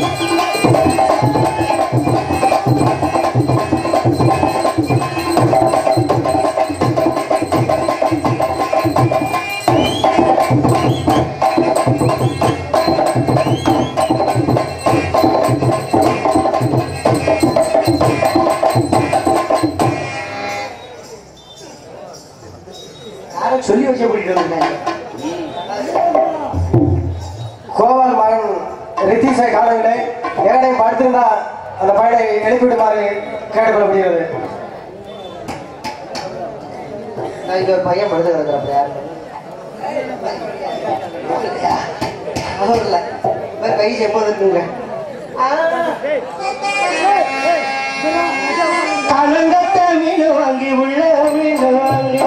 யாரும் காணவில்லை யாரையும் படுத்திருந்தா அந்த பையனை எழுப்பிவிடுமாறு கேட்டுக்கொள்ளப்படுகிறது. இங்க ஒரு பையன் படுத்து கிடக்குறப்ப யாரு இல்ல. கை எப்போது இருக்குங்க. கலங்கத்த மீன் வாங்கி உள்ள மீன் வாங்கி.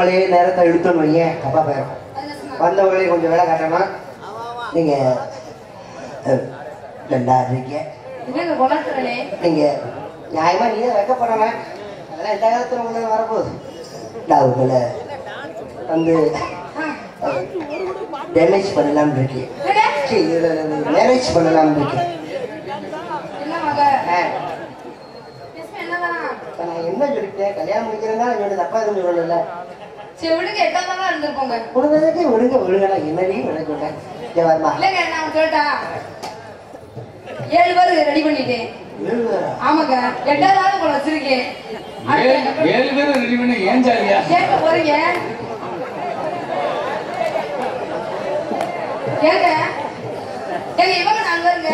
நம்மளே நேரத்தை இழுத்தோன்னு வைங்க. அப்பா போயிடும் வந்தவங்களே கொஞ்சம் வேலை காட்டணும் நீங்க அஹ், ரெண்டாயிரம் இருக்கீங்க. என்னங்க குணத்துறனே நீங்க நியாயமா நீ தான் வைக்கப்படணும் அதெல்லாம் எந்த காலத்துல உங்களுக்கு வரப்போகுது? நான் உங்களை வந்து டேமேஜ் பண்ணலாம்னு இருக்கேன் மேரேஜ் பண்ணலாம்னு இருக்கேன் நான் என்ன சொல்லிட்டேன்? கல்யாணம் முடிக்கிறதா என்னோட தப்பா எதுவும் சொல்லல. சரி விடுங்க எட்டாவது இருந்திருப்போங்க கொடுத்ததுக்கு விடுங்க விடுங்க என்னதையும் விட சொல்றேன் இங்க வரமா இல்லைங்க நான் சொல்லிட்டா ஏழு பேர் ரெடி பண்ணிட்டேன். ஆமாங்க எட்டாவது ஆள் உங்களை வச்சிருக்கேன். ஏழு பேர் ரெடி பண்ணி ஏன் ஜாலியா கேட்க போறீங்க. ஏங்க ஏங்க இவங்க நாங்க பேருங்க.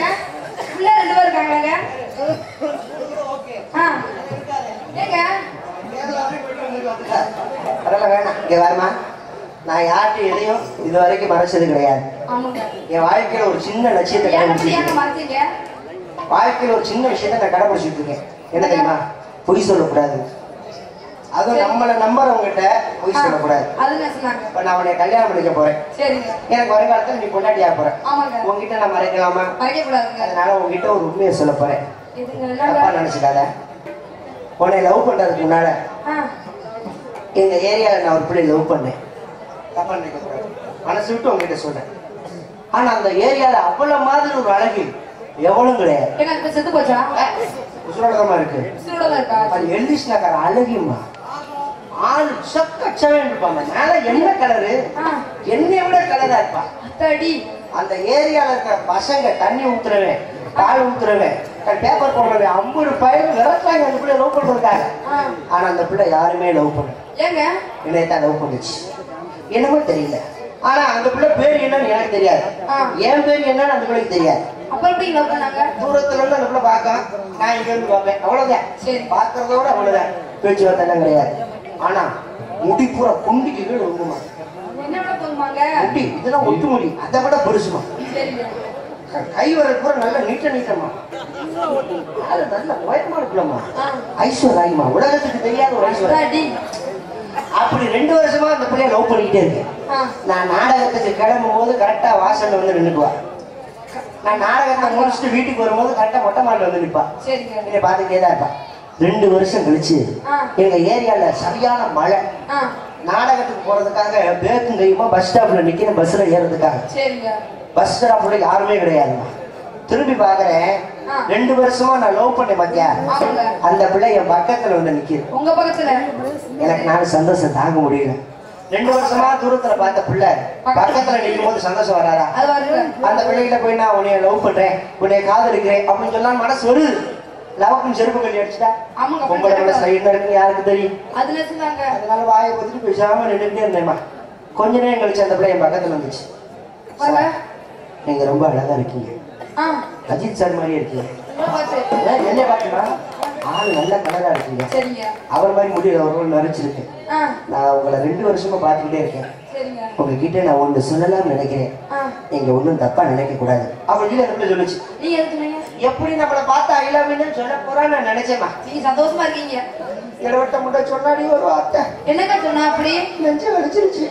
உள்ள ரெண்டு பேர் இருக்காங்களாங்க ஆ ஏங்க அதெல்லாம் வேணாம். இங்க வரமா. நான் யார்கிட்ட எதையும் இது வரைக்கும் மறைச்சது கிடையாது. என் வாழ்க்கையில ஒரு சின்ன லட்சியத்தை. மறைச்சீங்க வாழ்க்கையில ஒரு சின்ன விஷயத்தை நான் கடைபிடிச்சிட்டு இருக்கேன் என்ன தெரியுமா? பொய் சொல்லக்கூடாது. அதுவும் நம்மளை நம்புறவங்ககிட்ட பொய் சொல்லக்கூடாது. அது இப்ப நான் உன்னை கல்யாணம் பண்ணிக்க போறேன். எனக்கு வருங்காலத்துல நீ பொண்டாட்டியா போற. ஆமாங்க. உன்கிட்ட நான் மறைக்கலாமா? அதனால உன்கிட்ட ஒரு உண்மையை சொல்ல போறேன். தப்பா நினைச்சுக்காத. உன்னை லவ் பண்றதுக்கு முன்னால எங்க ஏரியால நான் ஒரு பிள்ளை லவ் பண்ணேன். தப்பா நினைக்க கூடாது. மனசு விட்டு உங்ககிட்ட சொல்றேன். ஆனா அந்த ஏரியால அவ்வளவு மாதிரி ஒரு அழகு எவனும் கிடையாது. இப்ப செத்து போச்சா? உசுரோடமா இருக்கு. அது எல்லிஸ் நகர் அழகியம்மா ஆள் சக்கச்சவன் இருப்பாங்க மேல என்ன கலரு. என்னை விட கலரா இருப்பா. அத்தாடி. அந்த ஏரியால இருக்கிற பசங்க தண்ணி ஊத்துறவன் பால் ஊத்துறவன் பேப்பர் போடுறவன் ஐம்பது பயிர் விளக்காங்க அந்த பிள்ளை லவ் பண்றதுக்காக. ஆனா அந்த பிள்ளை யாருமே லவ் பண்ணல. ஏங்க? என்னைய தான் லவ் பண்ணுச்சு. என்னமோ தெரியல. ஆனா அந்த பிள்ளை பேர் என்னன்னு எனக்கு தெரியாது. என் பேர் என்னன்னு அந்த பிள்ளைக்கு தெரியாது. அப்புறம் எப்படி லவ் பண்ணாங்க? தூரத்துல இருந்து அந்த பிள்ளை பார்க்கும் நான் இங்க இருந்து பார்ப்பேன். அவ்வளவுதான். சரி. பார்க்கறதோட அவ்வளவுதான். பேச்சுவார்த்தை கிடையாது. ஆனா முடி பூரா குண்டிக்கு வீடு ஒண்ணுமா? என்ன முடி. இதெல்லாம் ஒட்டு முடி அதை விட பெருசுமா? க- வரது பூரா நல்ல நீட்ட நீட்டமா? அது நல்ல உயரமா இருக்கலாமா ஆ. ஐஸ்வர்யாமா உலகத்துக்கு தெரியாத ஒரு ஐஸ்வர்யா. அப்படி ரெண்டு வருஷமா அந்த பிள்ளைய லவ் பண்ணிக்கிட்டே இருக்கேன். நான் நாடகத்துக்கு கிளம்பும் போது கரெக்டா வாசல்ல வந்து நின்னுக்குவா. நான் நாடகத்தை முடிச்சுட்டு வீட்டுக்கு வரும்போது கரெக்டா மொட்டை மாடில வந்து சரிங்க. என்னை பார்த்துக்கிட்டே தான் இருப்பா. ரெண்டு வருஷம் கழிச்சு. எங்க ஏரியால சரியான மழை. நாடகத்துக்கு போறதுக்காக பேக்கும் கையுமா பஸ் ஸ்டாப்ல நிக்கிறேன் பஸ்ல ஏறதுக்காக. பஸ் ஸ்டாப்ல யாருமே கிடையாதுமா. திரும்பி பாக்குறேன். ரெண்டு வருஷமா நான் லவ் பண்ணேன் பாத்தியா? அந்த பிள்ளை என் பக்கத்துல வந்து நிக்குது. உங்க பக்கத்துல? எனக்கு நான் சந்தோஷம் தாங்க முடியல. ரெண்டு வருஷமா தூரத்துல பார்த்த பிள்ளை பக்கத்துல நிற்கும் போது சந்தோஷம் வருங்க அந்த பிள்ளைகிட்ட போய் நான் உன்னைய லவ் பண்றேன் உன்னைய காதலிக்கிறேன் அப்படின்னு சொன்னா மனசு வருது. லவக்குன்னு செருப்பு கல்வி அடிச்சுட்டா? பொம்பளை மனசுல என்ன இருக்குன்னு யாருக்கு தெரியும்? அதனால வாயை பத்திட்டு பேசாம நின்றுட்டே இருந்தேம்மா. கொஞ்ச நேரம் கழிச்சு அந்த பிள்ளை என் பக்கத்துல வந்துச்சு. நீங்க ரொம்ப அழகா இருக்கீங்க. அஜித் சார் மாதிரியே இருக்கீங்க. என்ன பாட்டுமா ஆள் நல்ல கலரா இருக்கீங்க. சரிங்க. அவர் மாதிரி முடியல ஒரு நரைச்சிருக்கேன் நான் உங்களை ரெண்டு வருஷமா பார்த்துக்கிட்டே இருக்கேன். உங்ககிட்ட நான் ஒன்று சொல்லலாம்னு நினைக்கிறேன். நீங்க ஒன்றும் தப்பா நினைக்க கூடாது. சொல்லி அந்த பிள்ளை சொல்லுச்சு? எப்படி நம்மளை பார்த்தா ஐலாமின்னு சொல்ல போறான்னு நான் நினைச்சேம்மா. நீங்க சந்தோஷமா இருக்கீங்க. இடவட்ட முட்டை சொன்னாடி ஒரு வார்த்தை. என்னக்கா சொன்னா அப்படி? நெஞ்சு வலிச்சிருச்சு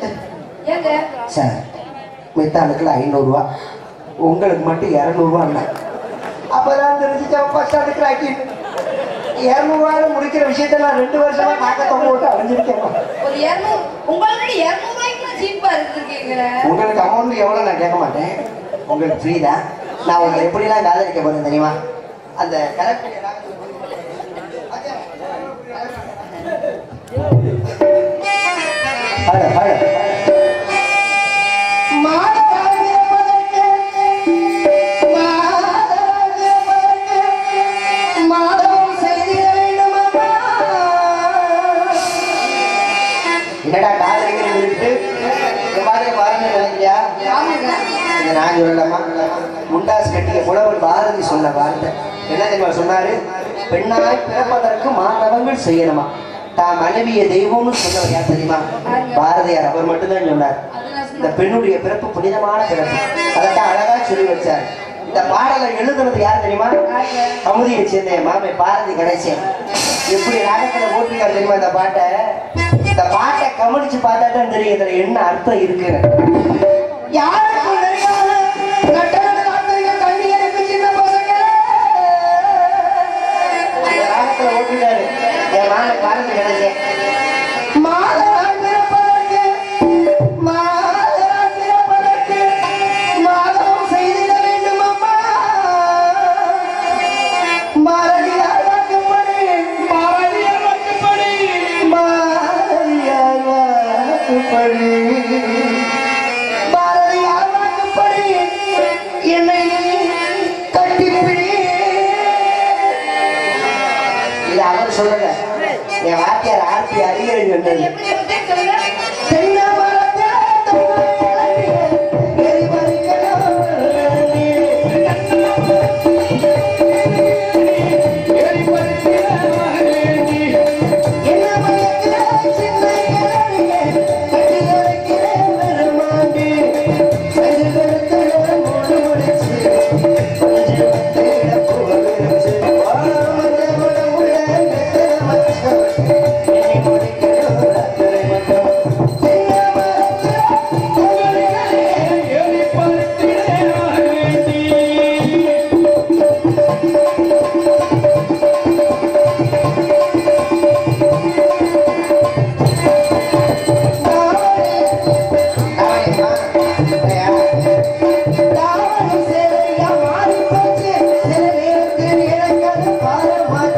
ஏங்க? சார் மித்தாளுக்குள்ள ஐநூறுரூவா உங்களுக்கு மட்டும் இரநூறுவா அப்பதான் தெரிஞ்சுச்சு ஃபர்ஸ்ட் ஸ்டாண்டுக்கு ஆக்கிட்டு இரநூறுவாயில முடிக்கிற விஷயத்த நான் ரெண்டு வருஷமா நாக்க தொங்க விட்டு அடைஞ்சிருக்கேன் ஒரு இரநூறு உங்களுக்கு இரநூறு ரூபாய்க்கு சீப்பா இருக்கீங்க உங்களுக்கு அமௌண்ட் எவ்வளோ நான் கேட்க மாட்டேன். உங்களுக்கு ஃப்ரீ தான். நான் உங்களை எப்படிலாம் காதலிக்க போறேன் தெரியுமா? அந்த கரெக்ட் ஹலோ ஹலோ என்ன தெரியுமா சொன்னாரு? பெண்ணாய் பிறப்பதற்கு மாணவங்கள் செய்யணுமா? தான் மனைவிய தெய்வம்னு சொன்னவர் யார் தெரியுமா? பாரதியார். அவர் மட்டும்தான் சொன்னார். இந்த பெண்ணுடைய பிறப்பு புனிதமான பிறப்பு. அதைத்தான் அழகா சொல்லி வச்சார். இந்த பாடலை எழுதுறது யார் தெரியுமா? கமுதியை சேர்ந்த என் மாமே பாரதி கணேசன். எப்படி ராகத்துல ஓட்டிருக்காரு தெரியுமா இந்த பாட்டை? இந்த பாட்டை கவனிச்சு பார்த்தா தான் தெரியும் இதுல என்ன அர்த்தம் இருக்கு யாருக்கும் 哎呀，爷爷奶奶。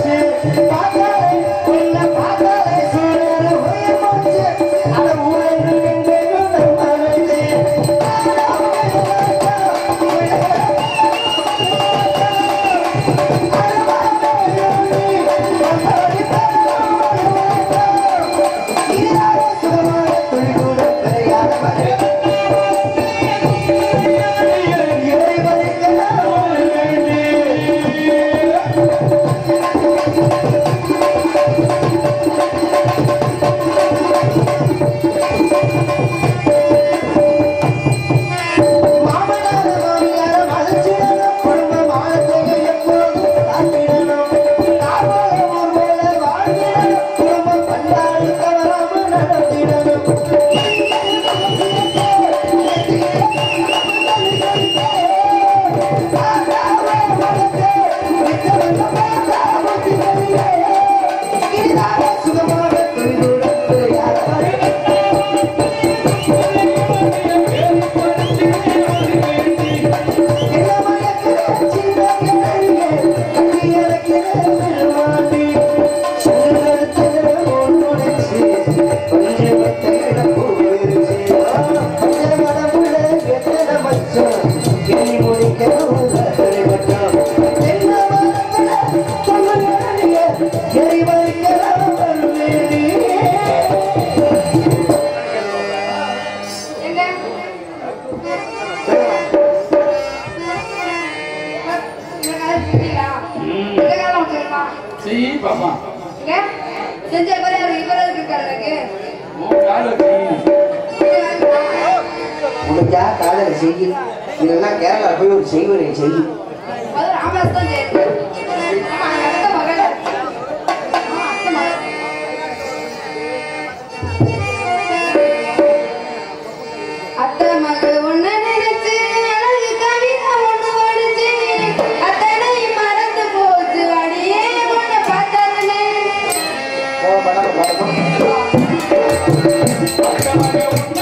बाबा சீப்பம்மா செஞ்ச போல இவரது இருக்காரு உன் முடிஞ்சா காதல் செய்யி இதெல்லாம் கேரளா போய் ஒரு செய்வனை செய்யி Caralho!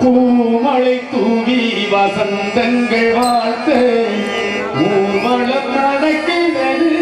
பூமழை தூவி வசந்தங்கள் வாழ்த்து. ஊர்வலம் நடக்கிறது.